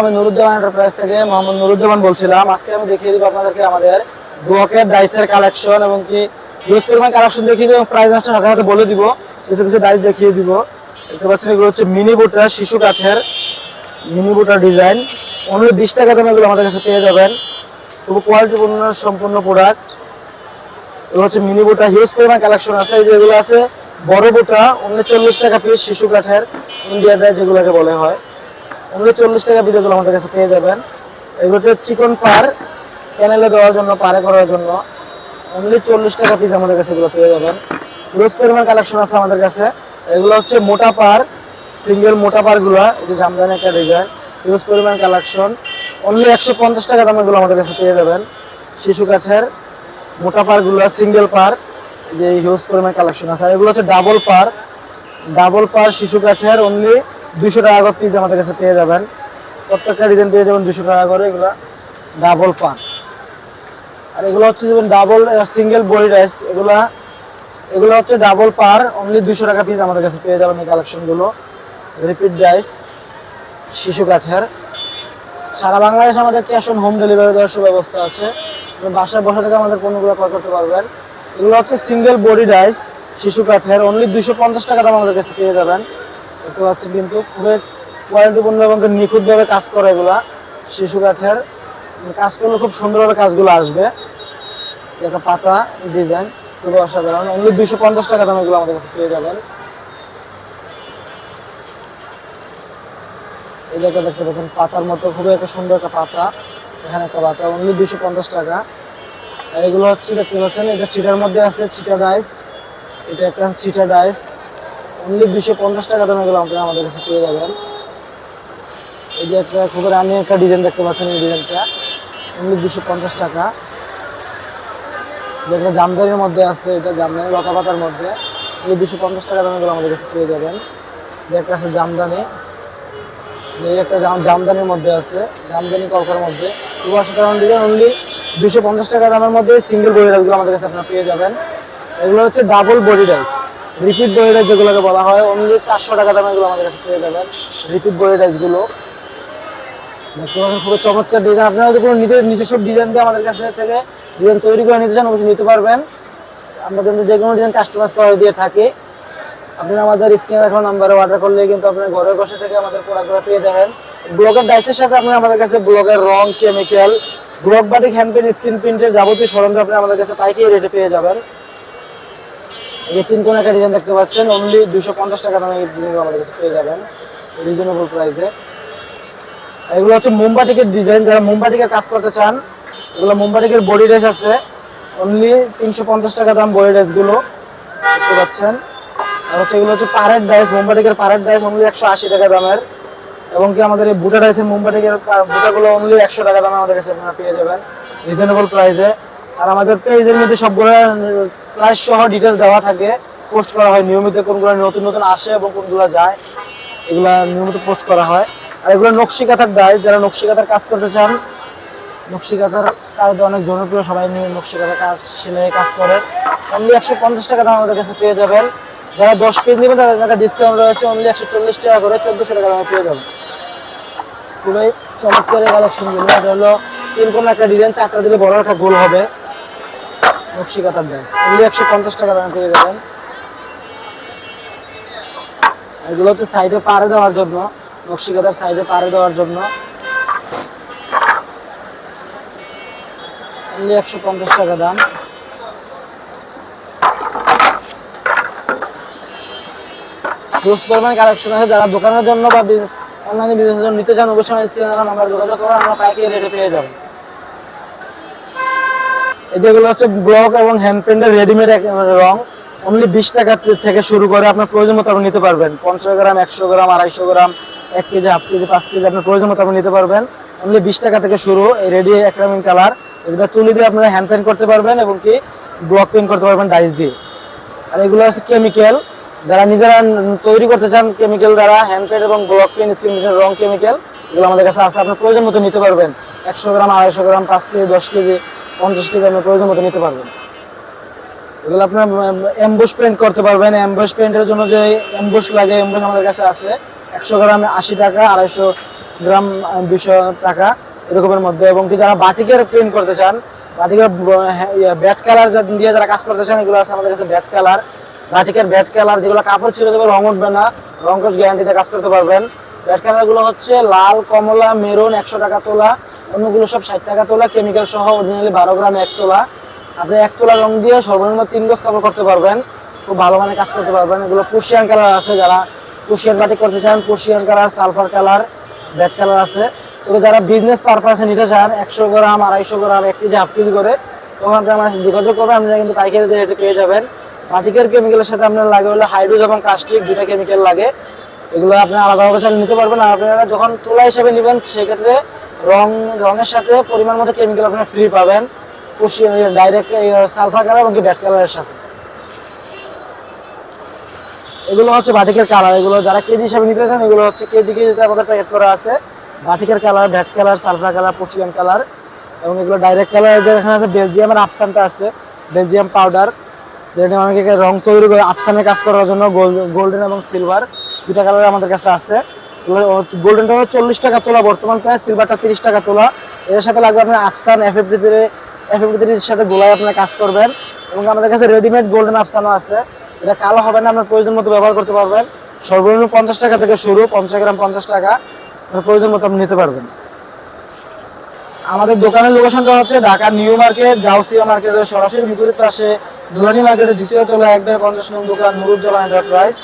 আমি থেকে বলছিলাম। আজকে আমি দেখিয়ে আপনাদেরকে আমাদের ব্লকের ডাইসের কালেকশন এবং কি হিউজ পরিমাণ কালেকশন দেখিয়ে দিব সাথে সাথে বলে দিব। কিছু কিছু ডাইস দেখিয়ে দেখতে এগুলো হচ্ছে মিনি শিশু কাঠের মিনি বুটার ডিজাইন বিশ টাকা দামে এগুলো আমাদের কাছে পেয়ে যাবেন। সম্পূর্ণ প্রোডাক্ট হচ্ছে মিনি বুটা হিউজ পরিমাণ কালেকশন আছে। আছে, বড় বুটা অনলি চল্লিশ টাকা পিস শিশু কাঠের ইন্ডিয়া ডাইস যেগুলোকে বলে হয়। ওগুলো চল্লিশ টাকা পিস আমাদের কাছে পেয়ে যাবেন। এগুলো হচ্ছে চিকন পার প্যানেলে দেওয়ার জন্য পারে করার জন্য। অনলি চল্লিশ টাকা পিস আমাদের কাছে এগুলো পেয়ে যাবেন। রোজ পরিমাণ কালেকশন আছে আমাদের কাছে। এগুলো হচ্ছে মোটা পার সিঙ্গেল মোটা পারগুলা এই যে জামদানি একটা ডিজাইন রোজ পরিমাণ কালেকশন অনলি একশো পঞ্চাশ টাকা দাম এগুলো আমাদের কাছে পেয়ে যাবেন। শিশু কাঠের মোটা পারগুলা সিঙ্গেল পার যে হিউজ পরিমাণ কালেকশন আছে। এগুলো হচ্ছে ডাবল পার ডাবল পার শিশু কাঠের অনলি দুশো টাকা করে পিস আমাদের কাছে পেয়ে যাবেন। প্রত্যেকটা ডিজাইন পেয়ে যাবেন দুশো টাকা করে, এগুলো ডাবল পান। আর এগুলো হচ্ছে যেমন ডাবল সিঙ্গেল বডি রাইস এগুলা, এগুলো হচ্ছে ডাবল পার অনলি দুশো টাকা পিস আমাদের কাছে পেয়ে যাবেন এই কালেকশনগুলো রিপিট ডাইস শিশু কাঠের। সারা বাংলাদেশ আমাদের ক্যাশ অন হোম ডেলিভারি দেওয়ার সুব্যবস্থা আছে। বাসায় বসে থেকে আমাদের পণ্যগুলো ক্রয় করতে পারবেন। এগুলো হচ্ছে সিঙ্গেল বডি ডাইস শিশু কাঠের অনলি দুশো পঞ্চাশ টাকা দাম আমাদের কাছে পেয়ে যাবেন। দেখতে পাচ্ছি কিন্তু খুবই কোয়ালিটিপূর্ণ এবং নিখুঁতভাবে কাজ করে এগুলা শিশু কাঠের। কাজ করলে খুব সুন্দরভাবে কাজগুলো আসবে। একটা পাতা ডিজাইন খুবই অসাধারণ। অনলি দুইশো পঞ্চাশ টাকা দাম এগুলো আমাদের কাছে পেয়ে যাবেন। জায়গা দেখতে পাচ্ছেন, পাতার মতো খুবই একটা সুন্দর একটা পাতা। এখানে একটা পাতা অনলি দুইশো পঞ্চাশ টাকা। এগুলো হচ্ছে, দেখতে পাচ্ছেন, এটা চিটার মধ্যে আছে চিটা ডাইস এটা একটা চিটা ডাইস অনলি দুশো পঞ্চাশ টাকা দামে এগুলো আপনারা আমাদের কাছে পেয়ে যাবেন। এই যে একটা খুব রানি একটা ডিজাইন দেখতে পাচ্ছেন এই ডিজাইনটা। অনলি দুশো পঞ্চাশ টাকা। যেটা জামদানির মধ্যে আছে, এটা জামদানি, লতা পাতার মধ্যে। অনলি দুশো পঞ্চাশ টাকা দামে এগুলো আমাদের কাছে পেয়ে যাবেন। যে একটা আছে জামদানি। যে একটা জাম জামদানির মধ্যে আছে, জামদানি কলকার মধ্যে। খুব অসাধারণ ডিজাইন, অনলি দুশো পঞ্চাশ টাকা দামের মধ্যে সিঙ্গেল বডি রাইসগুলো আমাদের কাছে আপনারা পেয়ে যাবেন। এগুলো হচ্ছে double body rice repeat rice যেগুলোকে বলা হয় অনলি চারশো টাকা দামে এগুলো আমাদের কাছে পেয়ে যাবেন। রিপিট বডি রাইসগুলো দেখতে পাবেন খুবই চমৎকার ডিজাইন আপনারা যদি কোনো নিজের নিজস্ব ডিজাইন দিয়ে আমাদের কাছে থেকে ডিজাইন তৈরি করে নিতে চান, অবশ্যই নিতে পারবেন। আমরা কিন্তু যে কোনো ডিজাইন কাস্টমাইজ করে দিয়ে থাকি। আপনি আমাদের স্ক্রিনে রাখা নাম্বারে অর্ডার করলে কিন্তু আপনার ঘরে বসে থেকে আমাদের প্রোডাক্টগুলো পেয়ে যাবেন। ব্লকের ডাইসের সাথে আপনি আমাদের কাছে ব্লকের রং chemical block batik hand pen screen প্রিন্টের যাবতীয় সরঞ্জাম আপনি আমাদের কাছে পাইকারি রেটে পেয়ে যাবেন। এই তিন কোণ একটা ডিজাইন দেখতে পাচ্ছেন অনলি দুশো পঞ্চাশ টাকা দামে এই ডিজাইনগুলো আমাদের কাছে পেয়ে যাবেন রিজনেবল প্রাইসে এগুলো হচ্ছে মোমবাটিকের ডিজাইন যারা মোমবাটিকের কাজ করতে চান, এগুলো মোমবাটিকের বডি ড্রেস আছে অনলি তিনশো পঞ্চাশ টাকা দাম বডি ড্রেসগুলো দেখতে পাচ্ছেন। আর হচ্ছে এগুলো হচ্ছে পারের ডাইস মোমবাটিকের পারের ডাইস অনলি একশো আশি টাকা দামের, এবং কি আমাদের এই বুটা ডাইসের মোমবাটিকের বুটাগুলো অনলি একশো টাকা দামে আমাদের কাছে আপনারা পেয়ে যাবেন রিজনেবল প্রাইসে আর আমাদের পেজের মধ্যে সবগুলো প্রাইস সহ ডিটেলস দেওয়া থাকে। পোস্ট করা হয়। নিয়মিত কোনগুলো নতুন নতুন আসে এবং কোনগুলো যায়, এগুলো নিয়মিত পোস্ট করা হয়। আর এগুলো নকশি কাঁথার ডাইস যারা নকশি কাঁথার কাজ করতে চান নকশি কাঁথার কাজ অনেক জনপ্রিয়, সবাই নিয়ে নকশি কাঁথার কাজ, সেলাই কাজ করে। অনলি একশো পঞ্চাশ টাকা দাম আমাদের কাছে পেয়ে যাবেন। যারা দশ পিস নেবেন, তাদের টাকা ডিসকাউন্ট রয়েছে। অনলি একশো চল্লিশ টাকা করে চোদ্দশো টাকা দামে পেয়ে যাবেন। খুবই চমৎকার কালেকশনগুলো এটা হলো তিন কোন একটা ডিজাইন চারটা দিলে বড় একটা গোল হবে। নকশি কাঁথার ড্রেস এগুলি একশো পঞ্চাশ টাকা দামে পেয়ে যাবেন। এগুলো হচ্ছে সাইডে পাড়ে দেওয়ার জন্য নকশি কাঁথার সাইডে পাড়ে দেওয়ার জন্য। একশো পঞ্চাশ টাকা দাম। হিউজ পরিমাণ কালেকশন আছে। যারা দোকানের জন্য বা অনলাইন বিজনেসের নিতে চান, অবশ্যই আমার যোগাযোগ করুন। আমরা পাইকারি রেটে পেয়ে যাব। যেগুলো হচ্ছে ব্লক এবং হ্যান্ড প্রিন্টের রেডিমেড রং অনলি বিশ টাকা থেকে শুরু করে আপনার প্রয়োজন মতো আপনি নিতে পারবেন। পঞ্চাশ গ্রাম, একশো গ্রাম, আড়াইশো গ্রাম, এক কেজি, হাফ কেজি, পাঁচ কেজি আপনার প্রয়োজন মতো আপনি নিতে পারবেন। অনলি বিশ টাকা থেকে শুরু, এই রেডি একরামিং কালার এগুলো তুলি দিয়ে আপনারা হ্যান্ড পেন্ট করতে পারবেন এবং কি ব্লক পেন্ট করতে পারবেন ডাইস দিয়ে। আর এগুলো হচ্ছে কেমিক্যাল যারা নিজেরা তৈরি করতে চান কেমিক্যাল দ্বারা হ্যান্ড পেন্ট এবং ব্লক পেন স্ক্রিন রং কেমিক্যাল এগুলো আমাদের কাছে আছে, আপনার প্রয়োজন মতো নিতে পারবেন। একশো গ্রাম, আড়াইশো গ্রাম, পাঁচ কেজি, দশ কেজি পঞ্চাশ কেজি আপনার প্রয়োজন মতো নিতে পারবেন। এগুলো আপনার এমবুশ পেন্ট করতে পারবেন। এমবুশ পেন্টের জন্য যে এমবুশ লাগে এমবুশ আমাদের কাছে আছে। একশো গ্রামে আশি টাকা, আড়াইশো গ্রাম দুশো টাকা এরকমের মধ্যে। এবং কি যারা বাটিকের প্রিন্ট করতে চান, বাটিকের ব্যাট কালার যা দিয়ে যারা কাজ করতে চান, এগুলো আছে আমাদের কাছে ব্যাট কালার বাটিকের ব্যাট কালার যেগুলো কাপড় ছিঁড়ে দেবে রং উঠবে না। রং গ্যারান্টিতে কাজ করতে পারবেন। ব্যাট কালারগুলো হচ্ছে লাল, কমলা, মেরুন, একশো টাকা তোলা। অন্যগুলো সব ষাট টাকা তোলা কেমিক্যাল সহ অরিজিনালি বারো গ্রাম এক তোলা। আপনি এক তোলা রং দিয়ে সর্বনিম্ন তিন গজ কাপড় করতে পারবেন। খুব ভালো মানে কাজ করতে পারবেন। এগুলো পুশিয়ান কালার আছে যারা পুশিয়ান বাটিক করতে চান পুশিয়ান colour sulphur colour vat colour আছে। তবে যারা বিজনেস পারপাসে নিতে চান, একশো গ্রাম, আড়াইশো গ্রাম, এক কেজি হাফ কেজি করে, তখন আপনি আমার যোগাযোগ করবেন, আপনারা কিন্তু পাইকারি দিয়ে রেটে পেয়ে যাবেন। বাটিকের কেমিক্যালের সাথে আপনার লাগে হলে হাইড্রোজ এবং কাস্টিক দুটা কেমিক্যাল লাগে। এগুলো আপনি আলাদাভাবে নিতে পারবেন। আর আপনারা যখন তোলা হিসেবে নেবেন, সেক্ষেত্রে রং, রঙের সাথে পরিমাণ মতো কেমিক্যাল আপনারা ফ্রি পাবেন। ডাইরেক্ট সালফার কালার এবং ব্যাট কালারের সাথে। এগুলো হচ্ছে বাটিকের কালার এগুলো যারা কেজি হিসাবে নিতে চান, এগুলো হচ্ছে কেজি, কেজিতে আমাদের প্যাকেট করা আছে। বাটিকের colour vat colour sulphur colour পশিয়ান colour এবং এগুলো ডাইরেক্ট কালার যে এখানে আছে বেলজিয়ামের আফসানটা আছে বেলজিয়াম পাউডার যেটা অনেকে রং তৈরি করে আফসানের কাজ করার জন্য গোল্ডেন এবং সিলভার দুটা কালার আমাদের কাছে আছে। গোল্ডেনটা হচ্ছে চল্লিশ টাকা তোলা, বর্তমান প্রায় সিলভারটা তিরিশ টাকা তোলা। এর সাথে লাগবে আপনার আফসান এফ এফ ডিতে এফ এফ ডির সাথে গোলায় আপনার কাজ করবেন। এবং আমাদের কাছে রেডিমেড গোল্ডেন আফসানও আছে। এটা কালো হবে না, আপনার প্রয়োজন মতো ব্যবহার করতে পারবেন। সর্বনিম্ন পঞ্চাশ টাকা থেকে শুরু, পঞ্চাশ গ্রাম পঞ্চাশ টাকা। আপনার প্রয়োজন মতো আপনি নিতে পারবেন। আমাদের দোকানের লোকেশনটা হচ্ছে ঢাকা নিউ মার্কেট গাউসিয়া মার্কেটের সরাসরি বিপরীত পাশে। দুরানি মার্কেটের দ্বিতীয় তলা এক পঞ্চাশ নং দোকান, নুরুজ্জামান এন্টারপ্রাইজ